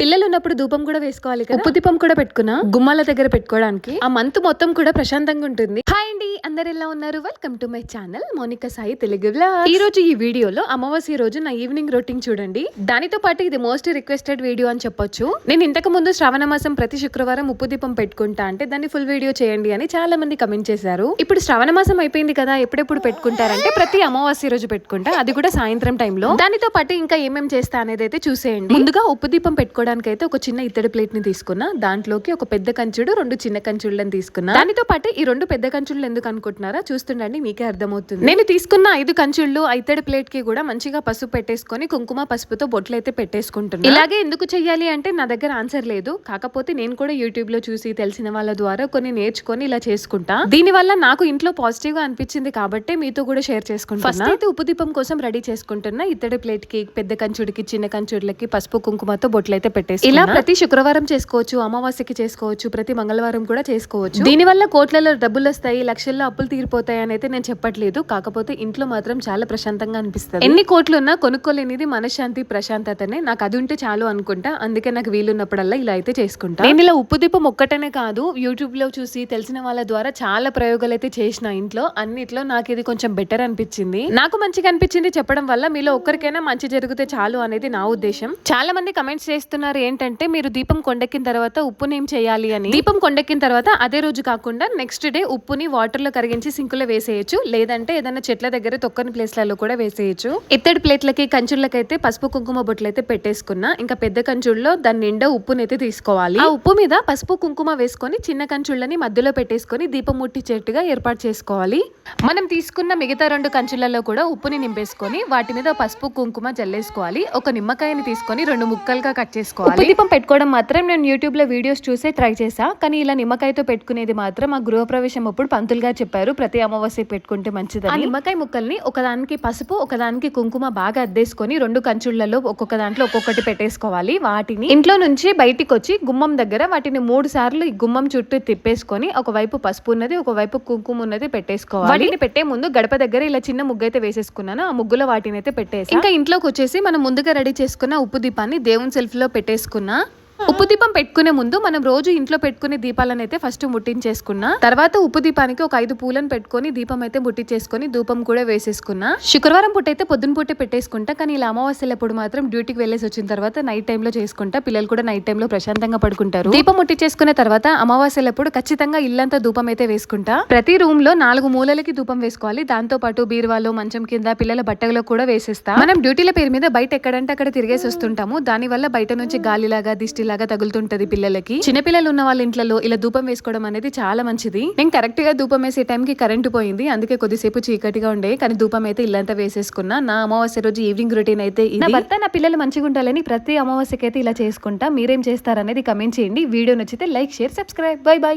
పిల్లలు ఉన్నప్పుడు ధూపం కూడా వేసుకోవాలి కదా? ఉప్పు దీపం కూడా పెట్టుకున్నా? గుమ్మాల దగ్గర పెట్టుకోవడానికి? ఆ మంత్ మొత్తం కూడా ప్రశాంతంగా ఉంటుంది. హాయ్ అందరు ఎలా ఉన్నారు? Welcome to my channel Monika Sai Telugu ఈ రోజు ఈ వీడియోలో అమావాస్య రోజు నా ఈవినింగ్ రొటీన్ చూడండి. దానితో పాటు ఇది మోస్ట్ రిక్వెస్టెడ్ వీడియో అని చెప్పొచ్చు. నేను ఇంతకు ముందు శ్రావణ మాసం ప్రతి శుక్రవారం ఉప్పు దీపం పెట్టుకుంటా అంటే దాన్ని ఫుల్ వీడియో చేయండి అని చాలా మంది కమెంట్ చేశారు. ఇప్పుడు శ్రావణ మాసం అయిపోయింది కదా ఎప్పుడెప్పుడు పెట్టుకుంటారంటే ప్రతి అమావాస్య రోజు పెట్టుకుంటా. అది కూడా సాయంత్రం టైంలో దానితో పాటు ఇంకా ఏమేం చేస్తా అనేది అయితే చూసేయండి. ముందుగా ఉప్పు దీపం పెట్టుకోవడానికి అయితే ఒక చిన్న ఇత్తడి ప్లేట్ని తీసుకున్నా. దాంట్లోకి ఒక పెద్ద కంచుడు రెండు చిన్న కంచుళ్ళని తీసుకున్నా. దానితో పాటు ఈ రెండు పెద్ద కంచుళ్ళు ఎందుకు అనుకుంటున్నారా? చూస్తుండండి మీకే అర్థమవుతుంది. నేను తీసుకున్న ఐదు కంచుళ్ళు ఆ ఇత్తడి ప్లేట్కి కూడా మంచిగా పసుపు పెట్టేసుకొని కుంకుమ పసుపుతో బొట్లు అయితే పెట్టేసుకుంటున్నా. ఇలాగే ఎందుకు చెయ్యాలి అంటే నా దగ్గర ఆన్సర్ లేదు. కాకపోతే నేను కూడా యూట్యూబ్లో చూసి తెలిసిన వాళ్ళ ద్వారా కొన్ని నేర్చుకొని ఇలా చేసుకుంటా. దీని వల్ల నాకు ఇంట్లో పాజిటివ్గా అనిపించింది కాబట్టి మీతో కూడా షేర్ చేసుకుంటా ఫస్ట్ అయితే ఉప్పు దీపం కోసం రెడీ చేసుకుంటున్నా. ఇత్తడి ప్లేట్కి పెద్ద కంచుడికి చిన్న కంచుడికి పసుపు కుంకుమతో బొట్లు అయితే పెట్టేసి ఇలా ప్రతి శుక్రవారం చేసుకోవచ్చు అమావాస్యకి చేసుకోవచ్చు ప్రతి మంగళవారం కూడా చేసుకోవచ్చు. దీని వల్ల కోట్లలో డబ్బులు వస్తాయి లక్షల్లో అప్పులు తీరిపోతాయి అని అయితే నేను చెప్పట్లేదు. కాకపోతే ఇంట్లో మాత్రం చాలా ప్రశాంతంగా అనిపిస్తుంది. ఎన్ని కోట్లు ఉన్నా కొనుక్కోలేనిది మనశ్శాంతి ప్రశాంతతనే. నాకు అది ఉంటే చాలు అనుకుంటా. అందుకే నాకు వీలున్నప్పుడల్లా ఇలా అయితే చేసుకుంటా. నేను ఇలా ఉప్పు దీపం ఒక్కటనే కాదు యూట్యూబ్లో చూసి తెలిసిన వాళ్ళ ద్వారా చాలా ప్రయోగాలు అయితే చేసిన ఇంట్లో. అన్నిట్లో నాకు ఇది కొంచెం బెటర్ అనిపించింది. నాకు మంచిగా అనిపించింది చెప్పడం వల్ల మీలో ఒక్కరికైనా మంచి జరిగితే చాలు అనేది నా ఉద్దేశం. చాలా మంది కమెంట్స్ చేస్తున్నారు ఏంటంటే మీరు దీపం కొండెక్కిన తర్వాత ఉప్పుని ఏం చేయాలి అని. దీపం కొండెక్కిన తర్వాత అదే రోజు కాకుండా నెక్స్ట్ డే ఉప్పుని వాటర్లో కరిగించి సింకులో వేసేయచ్చు. లేదంటే ఏదైనా చెట్ల దగ్గర తొక్కని ప్లేస్లలో కూడా వేసేయచ్చు. ఇత్తడి ప్లేట్లకి కంచుళ్ళకైతే పసుపు కుంకుమ బొట్లు అయితే పెట్టేసుకున్నా ఇంకా పెద్ద కంచుల్లో దాని నిండా ఉప్పునైతే తీసుకోవాలి. ఆ ఉప్పు మీద పసుపు కుంకుమ వేసుకొని చిన్న కంచుళ్ళని మధ్యలో పెట్టేసుకొని దీపం చెట్టుగా ఏర్పాటు చేసుకోవాలి. మనం తీసుకున్న మిగతా రెండు కంచులలో కూడా ఉప్పుని నింపేసుకొని వాటి మీద పసుపు కుంకుమ జల్లేసుకోవాలి. ఒక నిమ్మకాయని తీసుకొని రెండు ముక్కలుగా కట్ చేసుకోవాలి. దీపం పెట్టుకోవడం మాత్రం నేను యూట్యూబ్లో వీడియోస్ చూసే ట్రై చేసా కానీ ఇలా నిమ్మకాయతో పెట్టుకునేది మాత్రం ఆ గృహప్రవేశం అప్పుడు పంతులుగా చెప్పారు. చెప్పారు. ప్రతి అమావాస్య పెట్టుకుంటే మంచిది ఆ నిమ్మకాయ ముక్కల్ని ఒకదానికి పసుపు ఒకదానికి కుంకుమ బాగా అద్దేసుకొని రెండు కంచుళ్ళలో ఒక్కొక్క దాంట్లో ఒక్కొక్కటి పెట్టేసుకోవాలి. వాటిని ఇంట్లో నుంచి బయటికి వచ్చి గుమ్మం దగ్గర వాటిని మూడు సార్లు ఈ గుమ్మం చుట్టూ తిప్పేసుకొని ఒకవైపు పసుపు ఉన్నది ఒకవైపు కుంకుమ ఉన్నది పెట్టేసుకోవాలి. వాటిని పెట్టే ముందు గడప దగ్గర ఇలా చిన్న ముగ్గు అయితే వేసేసుకున్నాను. ఆ ముగ్గులో వాటిని అయితే పెట్టేసి. ఇంకా ఇంట్లోకి వచ్చేసి మనం ముందుగా రెడీ చేసుకున్న ఉప్పు దీపాన్ని దేవుని సెల్ఫ్లో పెట్టేసుకున్నా. ఉప్పు దీపం పెట్టుకునే ముందు మనం రోజు ఇంట్లో పెట్టుకునే దీపాలను అయితే ఫస్ట్ ముట్టించేసుకున్నా. తర్వాత ఉప్పు దీపానికి ఒక ఐదు పూలను పెట్టుకొని దీపం అయితే ముట్టించేసుకొని ధూపం కూడా వేసేసుకున్నా. శుక్రవారం పూట అయితే పొద్దున పూటే పెట్టేసుకుంటా కానీ ఇలా అమావాస్యలప్పుడు మాత్రం డ్యూటీకి వెళ్ళేసి వచ్చిన తర్వాత నైట్ టైం లో చేసుకుంటా పిల్లలు కూడా నైట్ టైం లో ప్రశాంతంగా పడుకుంటారు. దీపం ముట్టించేసుకున్న తర్వాత అమావాస్యలప్పుడు ఖచ్చితంగా ఇల్లంతా ధూపం అయితే వేసుకుంటా. ప్రతి రూమ్లో నాలుగు మూలలకి ధూపం వేసుకోవాలి దాంతో పాటు బీరువాలో మంచం కింద పిల్లల బట్టలో కూడా వేసేస్తా. మనం డ్యూటీల పేరు మీద బయట ఎక్కడంటే అక్కడ తిరిగేసి వస్తుంటాము. దాని వల్ల బయట నుంచి గాలిలాగా దిష్టిలాగా తగులుతుంటది పిల్లలకి. చిన్నపిల్లలు ఉన్న వాళ్ళ ఇంట్లో ఇలా ధూపం వేసుకోవడం అనేది చాలా మంచిది. నేను కరెక్ట్గా ధూపం వేసే టైం కి కరెంట్ పోయింది. అందుకే కొద్దిసేపు చీకటిగా ఉండే. కానీ ధూపం అయితే ఇల్లంతా వేసేసుకున్నా. నా అమావాస్య రోజు ఈవినింగ్ రొటీన్ అయితే. నా భర్త నా పిల్లలు మంచిగా ఉండాలని ప్రతి అమావాస్యకి అయితే ఇలా చేసుకుంటా. మీరేం చేస్తారనేది కమెంట్ చేయండి. వీడియో నచ్చితే like share subscribe bye bye